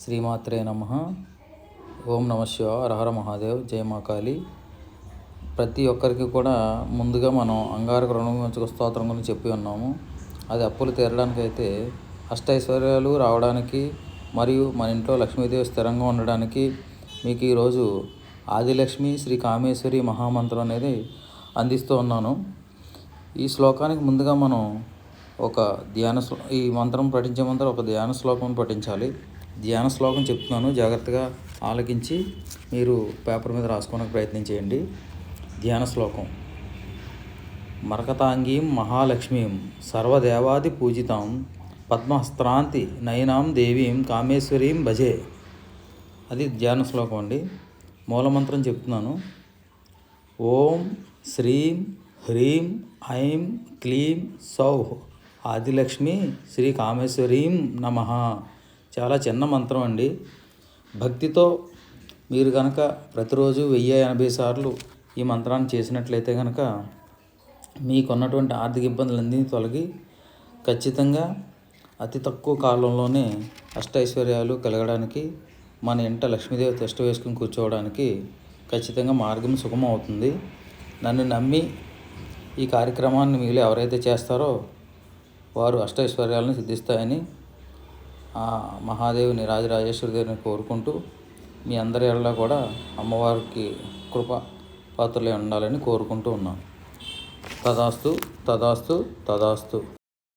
శ్రీమాత్రే నమ. ఓం నమ శివ హరహర మహాదేవ్. జయ మా ప్రతి ఒక్కరికి కూడా ముందుగా మనం అంగారక రుణవిమోచక స్తోత్రం గురించి చెప్పి ఉన్నాము. అది అప్పులు తీరడానికి అయితే అష్టైశ్వర్యాలు రావడానికి మరియు మన ఇంట్లో లక్ష్మీదేవి స్థిరంగా ఉండడానికి మీకు ఈరోజు ఆదిలక్ష్మి శ్రీ కామేశ్వరి మహామంత్రం అనేది అందిస్తూ ఉన్నాను. ఈ శ్లోకానికి ముందుగా మనం ఒక ధ్యాన శ్లో ఈ మంత్రం పఠించే ముందర ఒక ధ్యాన శ్లోకం పఠించాలి. ధ్యాన శ్లోకం చెప్తున్నాను. జాగ్రత్తగా ఆలకించి మీరు పేపర్ మీద రాసుకోవడానికి ప్రయత్నం చేయండి. ధ్యాన శ్లోకం. మరకతాంగీం మహాలక్ష్మీం సర్వదేవాది పూజితాం పద్మహస్త్రాంతి నయనాం దేవీం కామేశ్వరీం భజే. అది ధ్యాన శ్లోకం అండి. మూలమంత్రం చెప్తున్నాను. ఓం శ్రీం హ్రీం ఐం క్లీం సౌహ్ ఆదిలక్ష్మి శ్రీ కామేశ్వరీం నమ. చాలా చిన్న మంత్రం అండి. భక్తితో మీరు కనుక ప్రతిరోజు వెయ్యి ఎనభై సార్లు ఈ మంత్రాన్ని చేసినట్లయితే కనుక మీకున్నటువంటి ఆర్థిక ఇబ్బందులన్నీ తొలగి ఖచ్చితంగా అతి తక్కువ కాలంలోనే అష్టైశ్వర్యాలు కలగడానికి మన ఇంట లక్ష్మీదేవి తిష్ట వేసుకుని కూర్చోవడానికి ఖచ్చితంగా మార్గం సుగమం అవుతుంది. నన్ను నమ్మి ఈ కార్యక్రమాన్ని మీరు ఎవరైతే చేస్తారో వారు అష్టైశ్వర్యాలను సిద్ధిస్తాయని ఆ మహాదేవుని రాజరాజేశ్వరి దేవుని కోరుకుంటూ మీ అందరి ఎడల కూడా అమ్మవారికి కృప పాత్రలే ఉండాలని కోరుకుంటూ ఉన్నాను తదాస్తు తదాస్తు తదాస్తు.